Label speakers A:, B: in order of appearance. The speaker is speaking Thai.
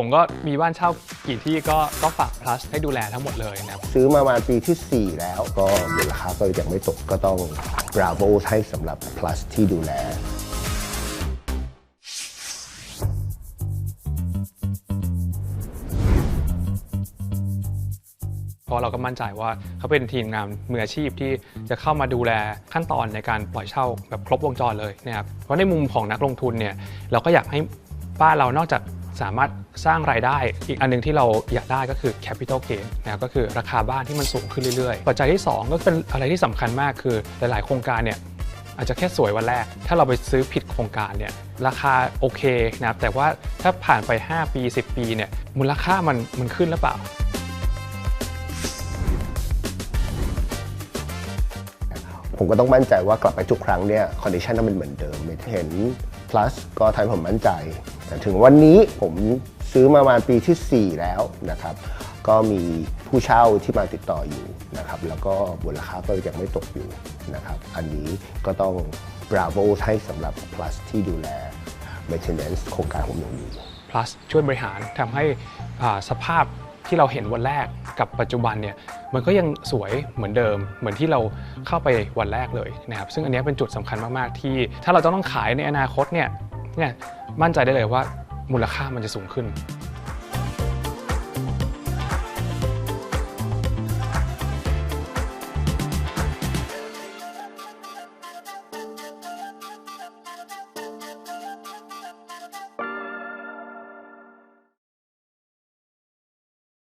A: ผมก็มีบ้านเช่ากี่ที่ก็ก็ฝาก plus ให้ดูแลทั้งหมดเลยนะครับ
B: ซื้อมาประมาณปีที่ 4 แล้วก็มูลค่าก็ยังไม่ตกก็ต้อง bravo ให้สำหรับ plus ที่ดูแล
A: เพราะเราก็มั่นใจว่าเขาเป็นทีมงานมืออาชีพที่จะเข้ามาดูแลขั้นตอนในการปล่อยเช่าแบบครบวงจรเลยนะครับเพราะในมุมของนักลงทุนเนี่ยเราก็อยากให้บ้านเรานอกจาก สามารถสร้างรายได้อีกอันหนึงที่เราอยากได้ก็คือ capital gain นะครับก็คือราคาบ้านที่มันสูงขึ้นเรื่อยๆ ปัจจัยที่ 2 ก็เป็นอะไรที่สำคัญมากคือหลายๆ โครงการเนี่ยอาจจะแค่สวยวันแรก ถ้าเราไปซื้อผิดโครงการเนี่ยราคาโอเคนะครับแต่ว่าถ้าผ่านไป 5 ปี 10 ปีเนี่ยมูลค่ามันมันขึ้นหรือเปล่า
B: ผมก็ต้องมั่นใจว่ากลับไปทุกครั้งเนี่ยคอนดิชันนั้นมันเหมือนเดิมไม่เห็น plus ก็ทำให้ผมมั่นใจ แต่ถึงวันนี้ผมซื้อมาประมาณปีที่ 4 แล้วนะครับ ก็มีผู้เช่าที่มาติดต่ออยู่นะครับ แล้วก็มูลค่าก็ยังไม่ตกอยู่นะครับ อันนี้ก็ต้อง bravo ให้สำหรับ plus ที่ดูแล maintenance โครงการผมอย่
A: plus ช่วยบริหารทำให้อ่าสภาพที่เราเห็นวันแรกกับปัจจุบันเนี่ยมันก็ยังสวยเหมือนเดิม เหมือนที่เราเข้าไปวันแรกเลยนะครับซึ่งอันเนี้ยเป็นจุดสำคัญมาก ๆ ที่ ถ้าเราจะต้องขายในอนาคตเนี่ย เนี่ยมั่นใจได้เลยว่ามูลค่ามันจะสูงขึ้น